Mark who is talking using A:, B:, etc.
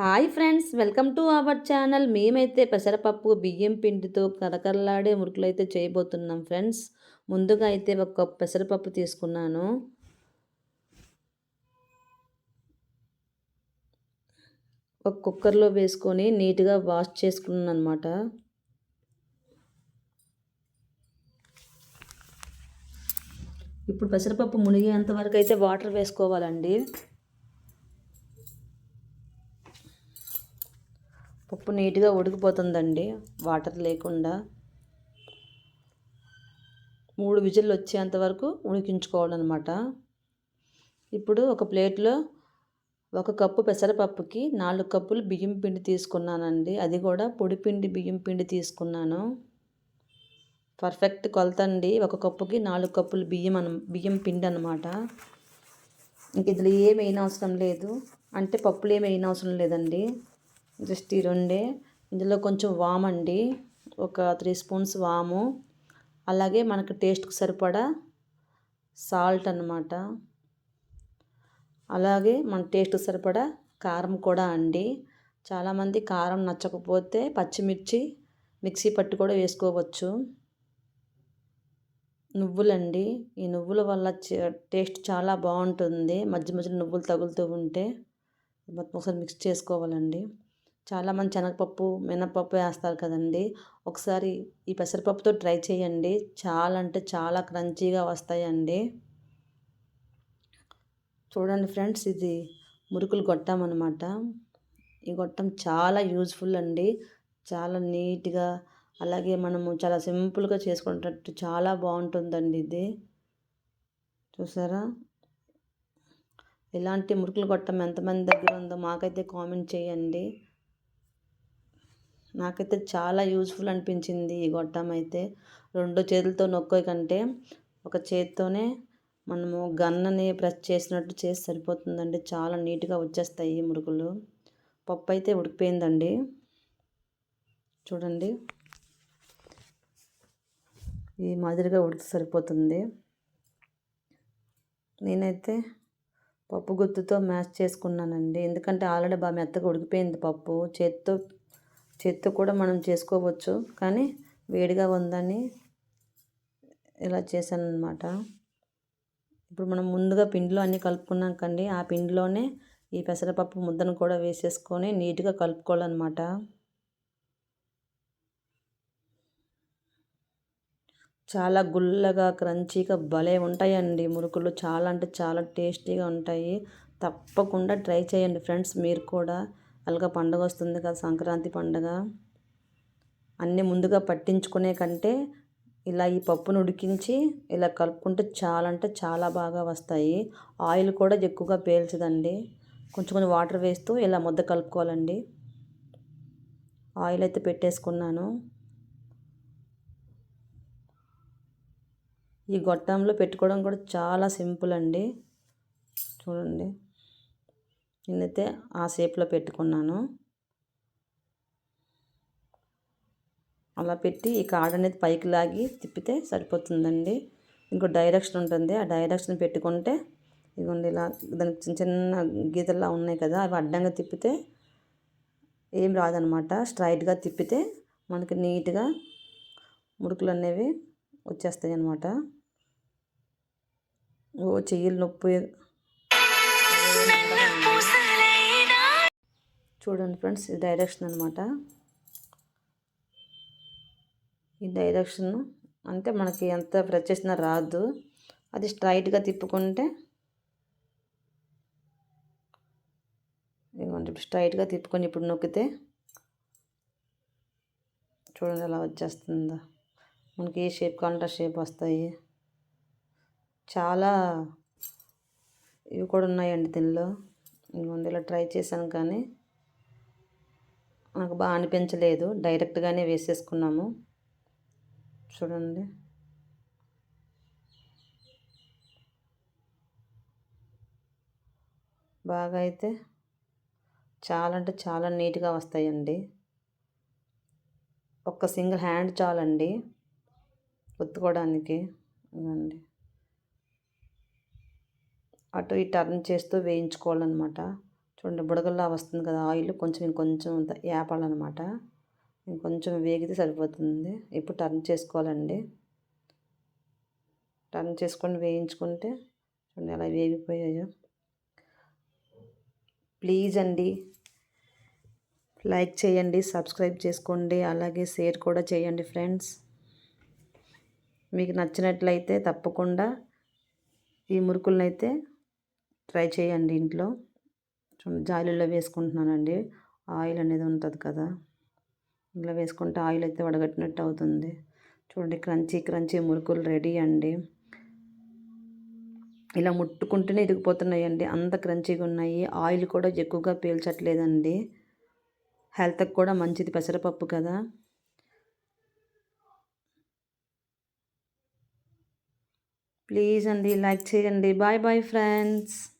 A: Hi friends welcome to our channel. మేమైతే పెసరపప్పు బియ్యం పిండితో కరకరలాడే మురుకులు అయితే చేయబోతున్నాం ఫ్రెండ్స్. ముందుగా అయితే ఒక కప్పు పెసరపప్పు తీసుకున్నాను. ఒక కుక్కర్లో వేసుకొని నీట్గా వాష్ చేసుకున్నాను అనమాట ఇప్పుడు పెసరపప్పు మునిగేంత వరకు అయితే వాటర్ వేసుకోవాలండి. పప్పు నీట్గా ఉడికిపోతుందండి వాటర్ లేకుండా. మూడు విజిల్లు వచ్చేంత వరకు ఉడికించుకోవాలన్నమాట. ఇప్పుడు ఒక ప్లేట్లో ఒక కప్పు పెసరపప్పుకి నాలుగు కప్పులు బియ్యం పిండి తీసుకున్నానండి. అది కూడా పొడి పిండి బియ్యం పిండి తీసుకున్నాను. పర్ఫెక్ట్ కొలత అండి. ఒక కప్పుకి నాలుగు కప్పులు బియ్యం అన బియ్యం పిండి అనమాట ఇంక ఇందులో ఏమి అవసరం లేదు. అంటే పప్పులు ఏమి అవసరం లేదండి. జస్ట్ ఈ రెండే ఇందులో కొంచెం వామ్ అండి ఒక త్రీ స్పూన్స్ వాము. అలాగే మనకు టేస్ట్కి సరిపడా సాల్ట్ అనమాట అలాగే మన టేస్ట్కి సరిపడా కారం కూడా అండి. చాలామంది కారం నచ్చకపోతే పచ్చిమిర్చి మిక్సీ పట్టు కూడా వేసుకోవచ్చు. నువ్వులండి. ఈ నువ్వుల వల్ల టేస్ట్ చాలా బాగుంటుంది. మధ్య మధ్యలో నువ్వులు తగులుతూ ఉంటే మొత్తం ఒకసారి మిక్స్ చేసుకోవాలండి. చాలామంది శనగపప్పు మినపప్పు వేస్తారు కదండి. ఒకసారి ఈ పెసరపప్పుతో ట్రై చేయండి. చాలా అంటే చాలా క్రంచీగా వస్తాయండి. చూడండి ఫ్రెండ్స్ ఇది మురుకులు గొట్టం అనమాట ఈ గొట్టం చాలా యూజ్ఫుల్ అండి. చాలా నీట్గా అలాగే మనము చాలా సింపుల్గా చేసుకునేటట్టు చాలా బాగుంటుందండి ఇది. చూసారా? ఇలాంటి మురుకులు గొట్టం ఎంతమంది దగ్గర ఉందో మాకైతే కామెంట్ చేయండి. నాకైతే చాలా యూజ్ఫుల్ అనిపించింది ఈ గొట్టం అయితే. రెండు చేతులతో నొక్కే కంటే ఒక చేతితోనే మనము గన్నని ప్రెస్ చేసినట్టు చేసి సరిపోతుందండి. చాలా నీట్గా వచ్చేస్తాయి మురుకులు పప్పు అయితే ఉడికిపోయిందండి. చూడండి. ఈ మాదిరిగా ఉడికి సరిపోతుంది. నేనైతే పప్పు గుత్తుతో మ్యాష్ చేసుకున్నానండి. ఎందుకంటే ఆల్రెడీ బాగా మెత్తగా ఉడికిపోయింది పప్పు. చేత్తో చేత్తో కూడా మనం చేసుకోవచ్చు. కానీ వేడిగా ఉందని ఇలా చేశాను అనమాట ఇప్పుడు మనం ముందుగా పిండిలో అన్నీ కలుపుకున్నాం కండి ఆ పిండిలోనే ఈ పెసరపప్పు ముద్దను కూడా వేసేసుకొని నీట్గా కలుపుకోవాలన్నమాట. చాలా గుల్లగా క్రంచీగా భలే ఉంటాయండి మురుకులు. చాలా అంటే చాలా టేస్టీగా ఉంటాయి. తప్పకుండా ట్రై చేయండి ఫ్రెండ్స్ మీరు కూడా. అలాగా పండుగ వస్తుంది కదా సంక్రాంతి పండుగ. అన్నీ ముందుగా పట్టించుకునే కంటే ఇలా ఈ పప్పును ఉడికించి ఇలా కలుపుకుంటే చాలా అంటే చాలా బాగా వస్తాయి. ఆయిల్ కూడా ఎక్కువగా పేల్చదండి. కొంచెం కొంచెం వాటర్ వేస్తూ ఇలా ముద్ద కలుపుకోవాలండి. ఆయిల్ అయితే పెట్టేసుకున్నాను. ఈ గొట్టంలో పెట్టుకోవడం కూడా చాలా సింపుల్ అండి. చూడండి. నేనైతే ఆ షేప్లో పెట్టుకున్నాను. అలా పెట్టి ఈ కాడ అనేది పైకి లాగి తిప్పితే సరిపోతుందండి. ఇంకో డైరెక్షన్ ఉంటుంది. ఆ డైరెక్షన్ పెట్టుకుంటే ఇదిగోండి ఇలా దానికి చిన్న చిన్న గీతల్లా ఉన్నాయి కదా అవి అడ్డంగా తిప్పితే ఏం రాదనమాట. స్ట్రైట్గా తిప్పితే మనకి నీట్గా ముడుకులు అనేవి వచ్చేస్తాయి అన్నమాట ఓ చెయ్యిలు నొప్పి చూడండి ఫ్రెండ్స్ ఇది డైరెక్షన్ అనమాట ఈ డైరెక్షన్ అంటే మనకి ఎంత ప్రెస్ చేసినా రాదు. అది స్ట్రైట్గా తిప్పుకుంటే ఇదిగోండి స్ట్రైట్గా తిప్పుకొని ఇప్పుడు నొక్కితే చూడండి ఎలా వచ్చేస్తుందా. మనకి ఏ షేప్ కావాలంటే ఆ షేప్ వస్తాయి. చాలా ఇవి కూడా ఉన్నాయండి దీనిలో. ఇదిగోండి ఇలా ట్రై చేశాను కానీ నాకు బాగా అనిపించలేదు. డైరెక్ట్గానే వేసేసుకున్నాము. చూడండి. బాగా అయితే చాలా అంటే చాలా నీట్గా వస్తాయండి. ఒక్క సింగిల్ హ్యాండ్ చాలండి. ఒత్తుకోవడానికి ఇదండి అటు ఇటు టర్న్ చేస్తూ వేయించుకోవాలన్నమాట. చూడండి బుడగల్లా వస్తుంది కదా ఆయిల్ కొంచెం ఇంకొంచెం వేపాలన్నమాట ఇంకొంచెం వేగితే సరిపోతుంది. ఇప్పుడు టర్న్ చేసుకోవాలండి. టర్న్ చేసుకొని వేయించుకుంటే చూడండి అలా వేగిపోయాయో. ప్లీజ్ అండి లైక్ చేయండి సబ్స్క్రైబ్ చేసుకోండి అలాగే షేర్ కూడా చేయండి ఫ్రెండ్స్. మీకు నచ్చినట్లయితే తప్పకుండా ఈ మురుకులనైతే ట్రై చేయండి ఇంట్లో. జాలీలో వేసుకుంటున్నానండి. ఆయిల్ అనేది ఉంటుంది కదా. ఇలా వేసుకుంటే ఆయిల్ అయితే వడగట్టినట్టు అవుతుంది. చూడండి క్రంచీ క్రంచీ మురుకులు రెడీ అండి. ఇలా ముట్టుకుంటూనే ఇరిగిపోతున్నాయండి. అంత క్రంచీగా ఉన్నాయి. ఆయిల్ కూడా ఎక్కువగా పీల్చట్లేదండి. హెల్త్కి కూడా మంచిది. పెసరపప్పు కదా. ప్లీజ్ అండి లైక్ చేయండి. Bye bye friends.